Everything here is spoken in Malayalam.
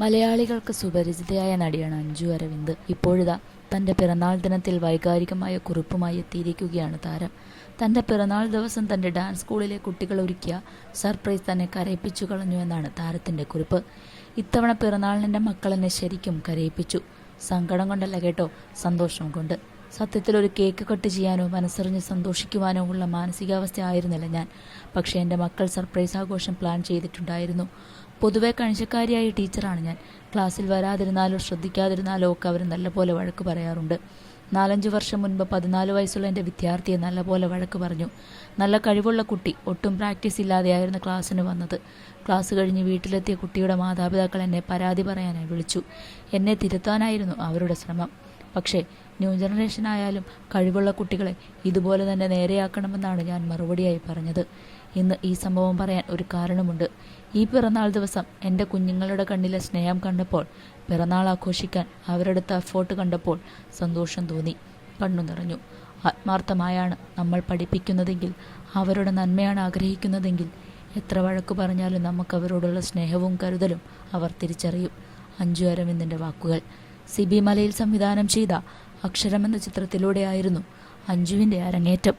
മലയാളികൾക്ക് സുപരിചിതയായ നടിയാണ് അഞ്ജു അരവിന്ദ്. ഇപ്പോഴിതാ തന്റെ പിറന്നാൾ ദിനത്തിൽ വൈകാരികമായ കുറിപ്പുമായി എത്തിയിരിക്കുകയാണ് താരം. തന്റെ പിറന്നാൾ ദിവസം തന്റെ ഡാൻസ് സ്കൂളിലെ കുട്ടികൾ ഒരുക്കിയ സർപ്രൈസ് തന്നെ കരയിപ്പിച്ചു കളഞ്ഞു എന്നാണ് താരത്തിന്റെ കുറിപ്പ്. ഇത്തവണ പിറന്നാളിനെന്റെ മക്കളെന്നെ ശരിക്കും കരയിപ്പിച്ചു. സങ്കടം കൊണ്ടല്ല കേട്ടോ സന്തോഷം കൊണ്ട്. സത്യത്തിൽ ഒരു കേക്ക് കട്ട് ചെയ്യാനോ മനസ്സറിഞ്ഞ് സന്തോഷിക്കുവാനോ ഉള്ള മാനസികാവസ്ഥ ആയിരുന്നില്ല ഞാൻ. പക്ഷേ എന്റെ മക്കൾ സർപ്രൈസ് ആഘോഷം പ്ലാൻ ചെയ്തിട്ടുണ്ടായിരുന്നു. പൊതുവെ കണിശക്കാരിയായ ടീച്ചറാണ് ഞാൻ. ക്ലാസ്സിൽ വരാതിരുന്നാലോ ശ്രദ്ധിക്കാതിരുന്നാലോ ഒക്കെ അവർ നല്ലപോലെ വഴക്ക് പറയാറുണ്ട്. നാലഞ്ച് വർഷം മുൻപ് പതിനാല് വയസ്സുള്ള എന്റെ വിദ്യാർത്ഥിയെ നല്ലപോലെ വഴക്ക് പറഞ്ഞു. നല്ല കഴിവുള്ള കുട്ടി ഒട്ടും പ്രാക്ടീസ് ഇല്ലാതെയായിരുന്നു ക്ലാസ്സിന് വന്നത്. ക്ലാസ് കഴിഞ്ഞ് വീട്ടിലെത്തിയ കുട്ടിയുടെ മാതാപിതാക്കൾ എന്നെ പരാതി പറയാനായി വിളിച്ചു. എന്നെ തിരുത്താനായിരുന്നു അവരുടെ ശ്രമം. പക്ഷേ ന്യൂ ജനറേഷൻ ആയാലും കഴിവുള്ള കുട്ടികളെ ഇതുപോലെ തന്നെ നേരെയാക്കണമെന്നാണ് ഞാൻ മറുപടിയായി പറഞ്ഞത്. ഇന്ന് ഈ സംഭവം പറയാൻ ഒരു കാരണമുണ്ട്. ഈ പിറന്നാൾ ദിവസം എന്റെ കുഞ്ഞുങ്ങളുടെ കണ്ണിലെ സ്നേഹം കണ്ടപ്പോൾ പിറന്നാൾ ആഘോഷിക്കാൻ അവരെടുത്ത എഫോർട്ട് കണ്ടപ്പോൾ സന്തോഷം തോന്നി. കണ്ണു നിറഞ്ഞു. ആത്മാർത്ഥമായാണ് നമ്മൾ പഠിപ്പിക്കുന്നതെങ്കിൽ അവരുടെ നന്മയാണ് ആഗ്രഹിക്കുന്നതെങ്കിൽ എത്ര വഴക്കു പറഞ്ഞാലും നമുക്കവരോടുള്ള സ്നേഹവും കരുതലും അവർ തിരിച്ചറിയും. അഞ്ജു അരവിന്ദിന്റെ വാക്കുകൾ. സിബി മലയിൽ സംവിധാനം ചെയ്ത അക്ഷരം എന്ന ചിത്രത്തിലൂടെയായിരുന്നു അഞ്ജുവിന്റെ അരങ്ങേറ്റം.